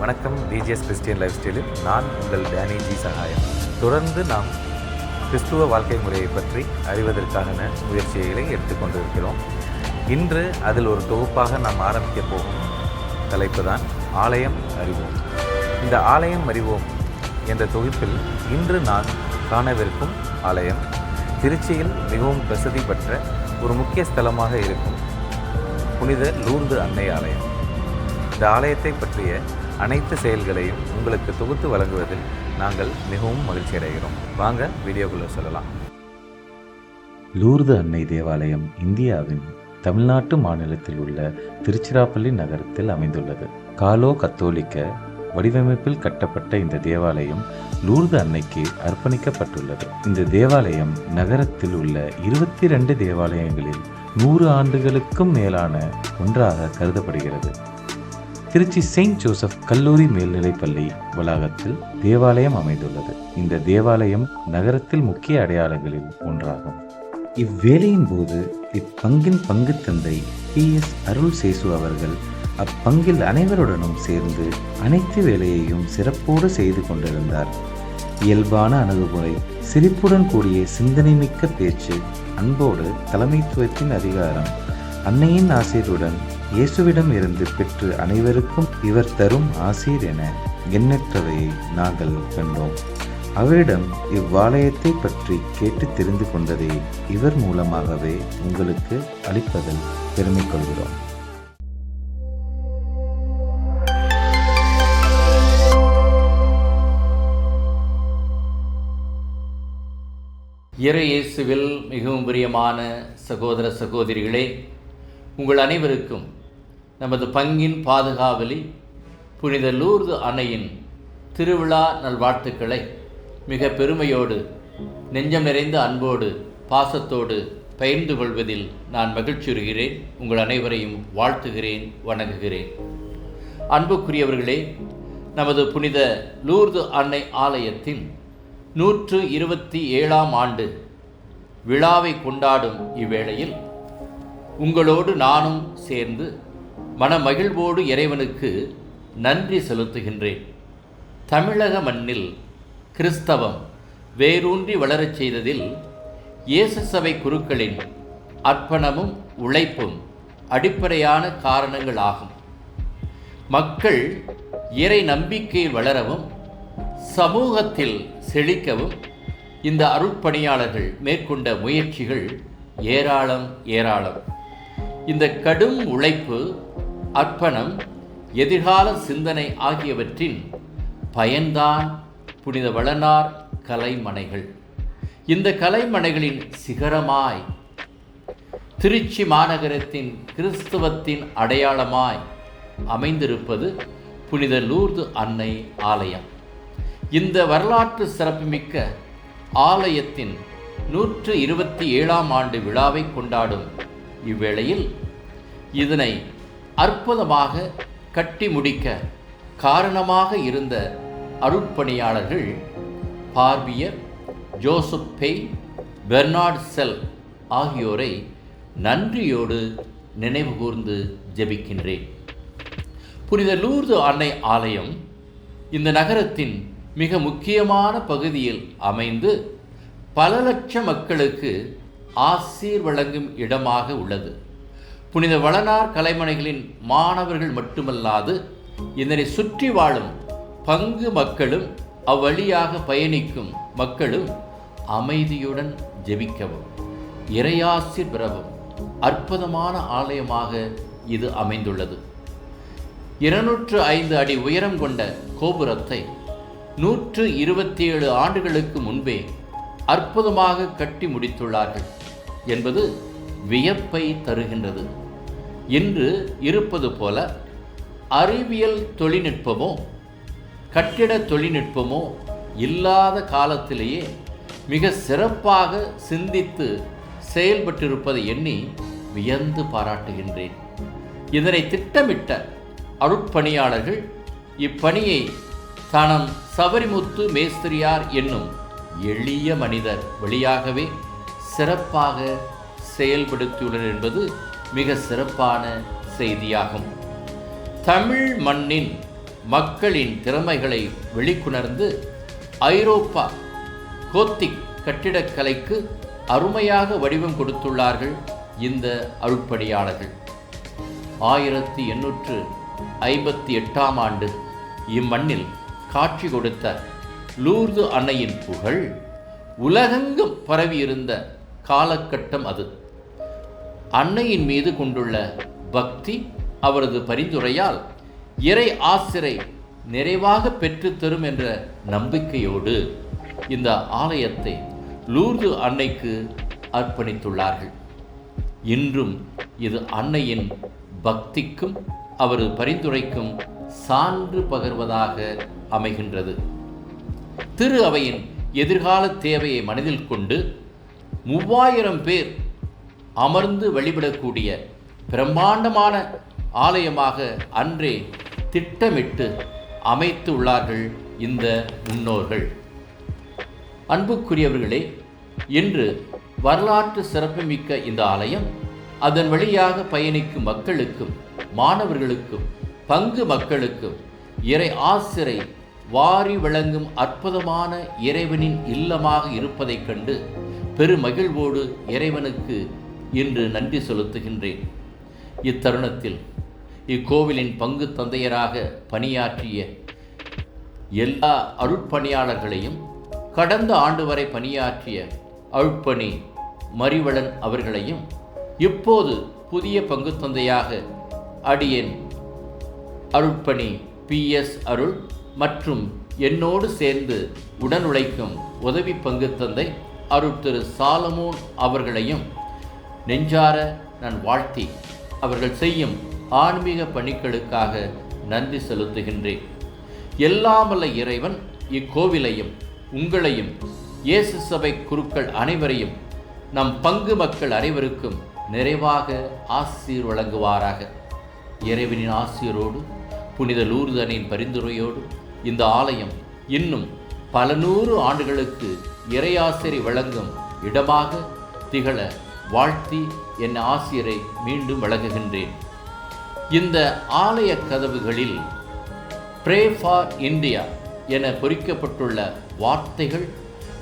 வணக்கம் DGS Christian life ஸ்டைலில் நான் உங்கள் டேனி ஜி சகாயம் தொடர்ந்து நாம் கிறிஸ்துவ வாழ்க்கை முறையை பற்றி அறிவதற்கான முயற்சிகளை எடுத்துக்கொண்டிருக்கிறோம் இன்று அதில் ஒரு தொகுப்பாக நாம் ஆரம்பிக்க போகும் தலைப்பு தான் ஆலயம் அறிவோம். இந்த ஆலயம் அறிவோம் என்ற தொகுப்பில் இன்று நான் காணவிருக்கும் ஆலயம் திருச்சியில் மிகவும் பிரசித்தி பெற்ற ஒரு முக்கிய ஸ்தலமாக இருக்கும் புனித லூர்து அன்னை ஆலயம். இந்த ஆலயத்தை பற்றிய அனைத்து செயல்களையும் உங்களுக்கு தொகுத்து வழங்குவதில் நாங்கள் மிகவும் மகிழ்ச்சி அடைகிறோம். வாங்க வீடியோக்குள்ளே சொல்லலாம். லூர்து அன்னை தேவாலயம் இந்தியாவின் தமிழ்நாட்டு மாநிலத்தில் உள்ள திருச்சிராப்பள்ளி நகரத்தில் அமைந்துள்ளது. காலோ கத்தோலிக்க வடிவமைப்பில் கட்டப்பட்ட இந்த தேவாலயம் லூர்து அன்னைக்கு அர்ப்பணிக்கப்பட்டுள்ளது. இந்த தேவாலயம் நகரத்தில் உள்ள இருபத்தி ரெண்டு தேவாலயங்களில் நூறு ஆண்டுகளுக்கும் மேலான ஒன்றாக கருதப்படுகிறது. திருச்சி செயின்ட் ஜோசப் கல்லூரி மேல்நிலைப்பள்ளி வளாகத்தில் தேவாலயம் அமைந்துள்ளது. இந்த தேவாலயம் நகரத்தில் முக்கிய அடையாளங்களில் ஒன்றாகும். இவ்வேலையின் போது இப்பங்கின் பங்கு தந்தை பி. எஸ். அருள் சேசு அவர்கள் அப்பங்கில் அனைவருடனும் சேர்ந்து அனைத்து வேலையையும் சிறப்போடு செய்து கொண்டிருந்தார். இயல்பான அணுகுமுறை சிரிப்புடன் கூடிய சிந்தனை மிக்க பேச்சு அன்போடு தலைமைத்துவத்தின் அதிகாரம் அன்னையின் ஆசிரியருடன் இயேசுவிடம் இருந்து பெற்று அனைவருக்கும் இவர் தரும் ஆசீர் என எண்ணற்றவையை நாங்கள் கண்டோம். அவரிடம் இவ்வாலயத்தை பற்றி கேட்டு தெரிந்து கொண்டதை இவர் மூலமாகவே உங்களுக்கு அளிப்பதில் பெருமை கொள்கிறோம் இறை இயேசுவில் மிகவும் பிரியமான சகோதர சகோதரிகளே உங்கள் அனைவருக்கும் நமது பங்கின் பாதுகாவலி புனித லூர்து அணையின் திருவிழா நல்வாழ்த்துக்களை மிக பெருமையோடு நெஞ்சம் நிறைந்த அன்போடு பாசத்தோடு பகிர்ந்து கொள்வதில் நான் மகிழ்ச்சியுறுகிறேன். உங்கள் அனைவரையும் வாழ்த்துகிறேன் வணங்குகிறேன். அன்புக்குரியவர்களே நமது புனித லூர்து அன்னை ஆலயத்தின் நூற்று இருபத்தி ஏழாம் ஆண்டு விழாவை கொண்டாடும் இவ்வேளையில் உங்களோடு நானும் சேர்ந்து மனமகிழ்வோடு இறைவனுக்கு நன்றி செலுத்துகின்றேன். தமிழக மண்ணில் கிறிஸ்தவம் வேரூன்றி வளரச் செய்ததில் இயேசு சபை குருக்களின் அர்ப்பணமும் உழைப்பும் அடிப்படையான காரணங்கள் ஆகும் மக்கள் இறை நம்பிக்கையில் வளரவும் சமூகத்தில் செழிக்கவும் இந்த அருட்பணியாளர்கள் மேற்கொண்ட முயற்சிகள் ஏராளம் ஏராளம். இந்த கடும் உழைப்பு அர்ப்பணம் எதிர்கால சிந்தனை ஆகியவற்றின் பயன்தான் புனித வளனார் கலைமனைகள். இந்த கலைமனைகளின் சிகரமாய் திருச்சி மாநகரத்தின் கிறிஸ்துவத்தின் அடையாளமாய் அமைந்திருப்பது புனித லூர்து அன்னை ஆலயம். இந்த வரலாற்று சிறப்புமிக்க ஆலயத்தின் நூற்று இருபத்தி ஏழாம் ஆண்டு விழாவை கொண்டாடும் இவ்வேளையில் இதனை அற்புதமாக கட்டி முடிக்க காரணமாக இருந்த அருட்பணியாளர்கள் பார்பியர் ஜோசப் பெய் பெர்னார்ட் செல் ஆகியோரை நன்றியோடு நினைவுகூர்ந்து ஜெபிக்கின்றேன். புனித லூர்து அன்னை ஆலயம் இந்த நகரத்தின் மிக முக்கியமான பகுதியில் அமைந்து பல லட்ச மக்களுக்கு ஆசீர் வழங்கும் இடமாக உள்ளது. புனித வளனார் கலைமனைகளின் மாணவர்கள் மட்டுமல்லாது இதனை சுற்றி வாழும் பங்கு மக்களும் அவ்வழியாக பயணிக்கும் மக்களும் அமைதியுடன் ஜெபிக்கவும். இறையாசிர் பெறவும் அற்புதமான ஆலயமாக இது அமைந்துள்ளது. இருநூற்று ஐந்து அடி உயரம் கொண்ட கோபுரத்தை நூற்று இருபத்தி ஏழு ஆண்டுகளுக்கு முன்பே அற்புதமாக கட்டி முடித்துள்ளார்கள். என்பது வியப்பை தருகின்றது. இன்று இருப்பது போல அறிவியல் தொழில்நுட்பமோ கட்டிட தொழில்நுட்பமோ இல்லாத காலத்திலேயே மிக சிறப்பாக சிந்தித்து செயல்பட்டிருப்பதை எண்ணி வியந்து பாராட்டுகின்றேன். இதனை திட்டமிட்ட அருட்பணியாளர்கள் இப்பணியை தனம் சபரிமுத்து மேஸ்திரியார் என்னும் எளிய மனிதர் வழியாகவே சிறப்பாக செயல்படுத்தியுள்ளனர் என்பது மிக சிறப்பான செய்தியாகும். தமிழ் மண்ணின் மக்களின் திறமைகளை வெளிக்கொணர்ந்து ஐரோப்பா கோத்திக் கட்டிடக்கலைக்கு அருமையாக வடிவம் கொடுத்துள்ளார்கள் இந்த அருட்பணியாளர்கள். ஆயிரத்தி எண்ணூற்று ஐம்பத்தி எட்டாம் ஆண்டு இம்மண்ணில் காட்சி கொடுத்த லூர்து அன்னையின் புகழ் உலகெங்கும் பரவியிருந்த காலகட்டம் அது. அன்னையின் மீது கொண்டுள்ள பக்தி அவரது பரிந்துரையால் இறை ஆசிரை நிறைவாக பெற்றுத்தரும் என்ற நம்பிக்கையோடு இந்த ஆலயத்தை லூர்து அன்னைக்கு அர்ப்பணித்துள்ளார்கள். இன்றும் இது அன்னையின் பக்திக்கும் அவரது பரிந்துரைக்கும் சான்று பகர்வதாக அமைகின்றது. திரு அவையின் எதிர்கால தேவையை மனதில் கொண்டு மூவாயிரம் பேர் அமர்ந்து வழிபடக்கூடிய பிரம்மாண்டமான ஆலயமாக அன்றே திட்டமிட்டு அமைத்து உள்ளார்கள் இந்த முன்னோர்கள். அன்புக்குரியவர்களே இன்று வரலாற்று சிறப்புமிக்க இந்த ஆலயம் அதன் வழியாக பயணிக்கும் மக்களுக்கும் மாணவர்களுக்கும் பங்கு மக்களுக்கும் இறை ஆசிரை வாரி வழங்கும் அற்புதமான இறைவனின் இல்லமாக இருப்பதைக் கண்டு பெருமகிழ்வோடு இறைவனுக்கு இன்று நன்றி செலுத்துகின்றேன். இத்தருணத்தில் இக்கோவிலின் பங்கு தந்தையராக பணியாற்றிய எல்லா அருட்பணியாளர்களையும் கடந்த ஆண்டு வரை பணியாற்றிய அருட்பணி மறிவளன் அவர்களையும் இப்போது புதிய பங்கு தந்தையாக அடியேன். அருட்பணி பி எஸ் அருள் மற்றும் என்னோடு சேர்ந்து உடன் உழைக்கும் உதவி பங்கு தந்தை அருட்திரு சாலமோன் அவர்களையும் நெஞ்சார நான் வாழ்த்தி அவர்கள் செய்யும் ஆன்மீக பணிகளுக்காக நன்றி செலுத்துகின்றேன். எல்லாமல்ல இறைவன் இக்கோவிலையும் உங்களையும் இயேசு சபை குருக்கள் அனைவரையும் நம் பங்கு மக்கள் அனைவருக்கும் நிறைவாக ஆசீர் வழங்குவாராக. இறைவனின் ஆசிரியரோடு புனித லூர்தனின் பரிந்துரையோடு இந்த ஆலயம் இன்னும் பல நூறு ஆண்டுகளுக்கு இறையாசிரி வழங்கும் இடமாக திகழ வாழ்த்தி என் ஆசிரியரை மீண்டும் வழங்குகின்றேன். இந்த ஆலய கதவுகளில் ப்ரே ஃபார் இந்தியா என பொறிக்கப்பட்டுள்ள வார்த்தைகள்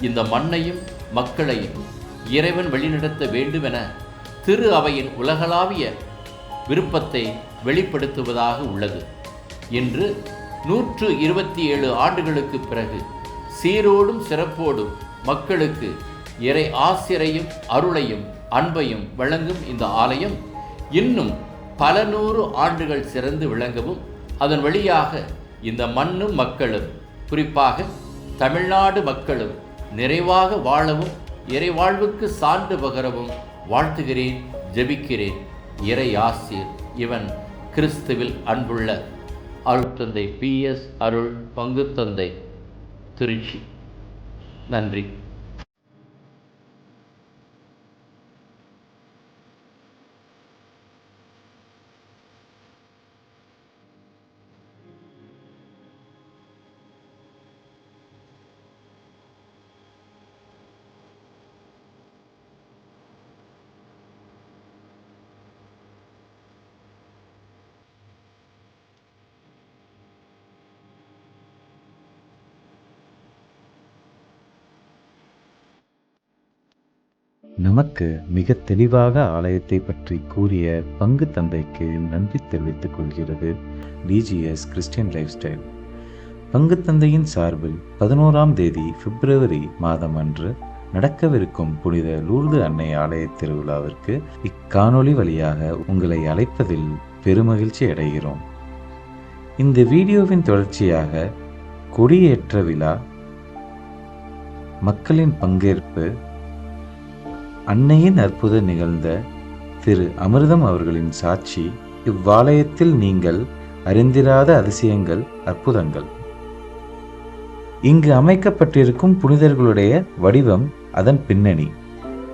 இந்த மண்ணையும் மக்களையும் இறைவன் வழிநடத்த வேண்டுமென திரு அவையின் உலகளாவிய விருப்பத்தை வெளிப்படுத்துவதாக உள்ளது. இன்று நூற்று இருபத்தி ஏழு ஆண்டுகளுக்கு பிறகு சீரோடும் சிறப்போடும் மக்களுக்கு இறை ஆசிரையும் அருளையும் அன்பையும் வழங்கும் இந்த ஆலயம் இன்னும் பல நூறு ஆண்டுகள் சிறந்து விளங்கவும் அதன் வழியாக இந்த மண்ணும் மக்களும் குறிப்பாக தமிழ்நாடு மக்களும் நிறைவாக வாழவும் இறைவாழ்வுக்கு சான்று பகரவும் வாழ்த்துகிறேன் ஜெபிக்கிறேன். இறை ஆசிர் இவன் கிறிஸ்துவில் அன்புள்ள அருட்தந்தை பி எஸ் அருள் பங்குத்தந்தை. திருச்சி. நன்றி. நமக்கு மிக தெளிவாக ஆலயத்தை பற்றி கூறிய பங்கு தந்தைக்கு நன்றி தெரிவித்துக் கொள்கிறது டிஜிஎஸ் கிறிஸ்டியன் லைஃப் ஸ்டைல் பங்கு தந்தையின் சார்பில் பதினோராம் தேதி பிப்ரவரி மாதம் அன்று நடக்கவிருக்கும் புனித லூர்து அன்னை ஆலய திருவிழாவிற்கு இக்காணொளி வழியாக உங்களை அழைப்பதில் பெருமகிழ்ச்சி அடைகிறோம். இந்த வீடியோவின் தொடர்ச்சியாக கொடியேற்ற விழா மக்களின் பங்கேற்பு அன்னையின் அற்புதம் நிகழ்ந்த திரு அமிர்தம் அவர்களின் சாட்சி இவ்வாலயத்தில் நீங்கள் அறிந்திராத அதிசயங்கள் அற்புதங்கள். இங்கு அமைக்கப்பட்டிருக்கும் புனிதர்களுடைய வடிவம் அதன் பின்னணி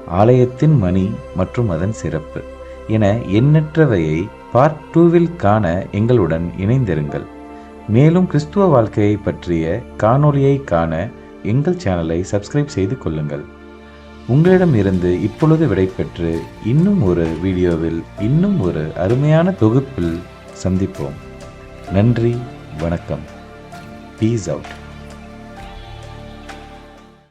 ஆலயத்தின் மணி மற்றும் அதன் சிறப்பு என எண்ணற்றவையை பார்ட் டூவில் காண எங்களுடன் இணைந்திருங்கள். மேலும் கிறிஸ்துவ வாழ்க்கையை பற்றிய காணொளியை காண எங்கள் சேனலை சப்ஸ்கிரைப் செய்து கொள்ளுங்கள். உங்களிடம் இருந்து இப்பொழுது விடைபெற்று இன்னும் ஒரு வீடியோவில் இன்னும் ஒரு அருமையான தொகுப்பில் சந்திப்போம். நன்றி வணக்கம். Peace out